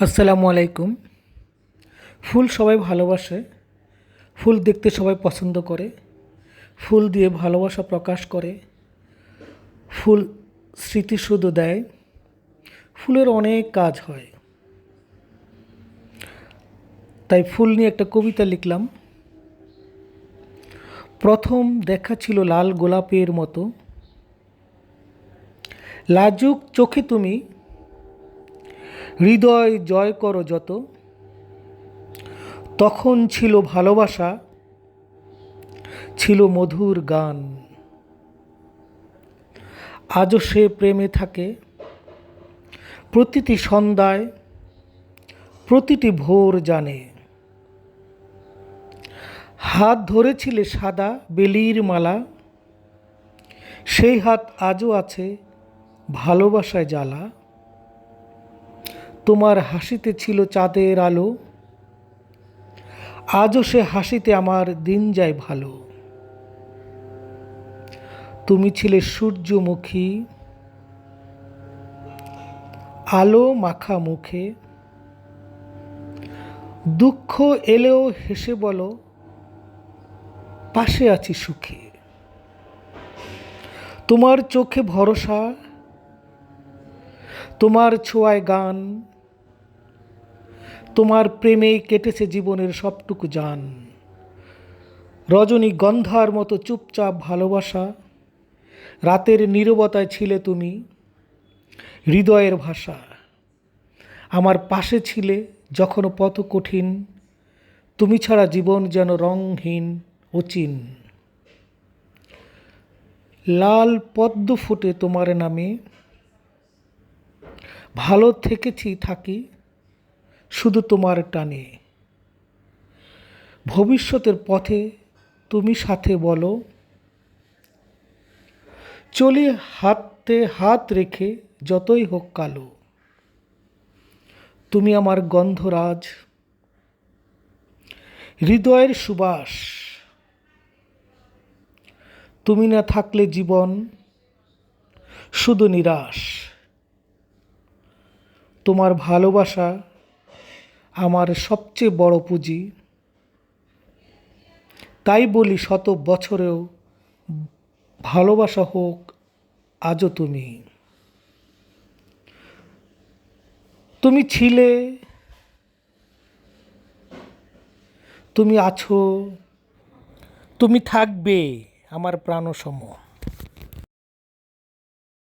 আসসালামু আলাইকুম। ফুল সবাই ভালোবাসে, ফুল দেখতে সবাই পছন্দ করে, ফুল দিয়ে ভালোবাসা প্রকাশ করে, ফুল স্মৃতিসুধ দেয়, ফুলের অনেক কাজ হয়। তাই ফুল নিয়ে একটা কবিতা লিখলাম। প্রথম দেখা ছিল লাল গোলাপের মতো। লাজুক চোখে তুমি হৃদয় জয় করো যত। তখন ছিল ভালোবাসা, ছিল মধুর গান। আজও সে প্রেমে থাকে। প্রতিটি সন্ধ্যায়, প্রতিটি ভোর জানে। হাত ধরেছিলে সাদা বেলির মালা। সেই হাত আজও আছে ভালোবাসায় জ্বালা। তোমার হাসিতে ছিল চাঁদের আলো। আজও সে হাসিতে আমার দিন যায় ভালো। তুমি ছিলে সূর্যমুখী। আলো মাখা মুখে। দুঃখ এলেও হেসে বলো, পাশে আছি সুখে। তোমার চোখে ভরসা, তোমার ছোঁয়ায় গান তোমার প্রেমেই কেটেছে জীবনের সবটুকু যান রজনী গন্ধার মতো চুপচাপ ভালোবাসা, রাতের নীরবতায় ছিলে তুমি হৃদয়ের ভাষা। আমার পাশে ছিলে যখন পথ কঠিন, তুমি ছাড়া জীবন যেন রংহীন অচিন লাল পদ্ম ফুটে তোমার নামে, ভালো থেকেছি থাকি শুধু তোমার টানে। ভবিষ্যতের পথে তুমি সাথে বলো। চলি হাতে হাত রেখে যতই হোক কালো। তুমি আমার গন্ধরাজ। হৃদয়ের সুবাস। তুমি না থাকলে জীবন শুধু নিরাশ। তোমার ভালোবাসা আমার সবচেয়ে বড় পুঁজি। তাই বলি শত বছরেও ভালোবাসা হোক আজও তুমি। তুমি ছিলে, তুমি আছো, তুমি থাকবে আমার প্রাণসম।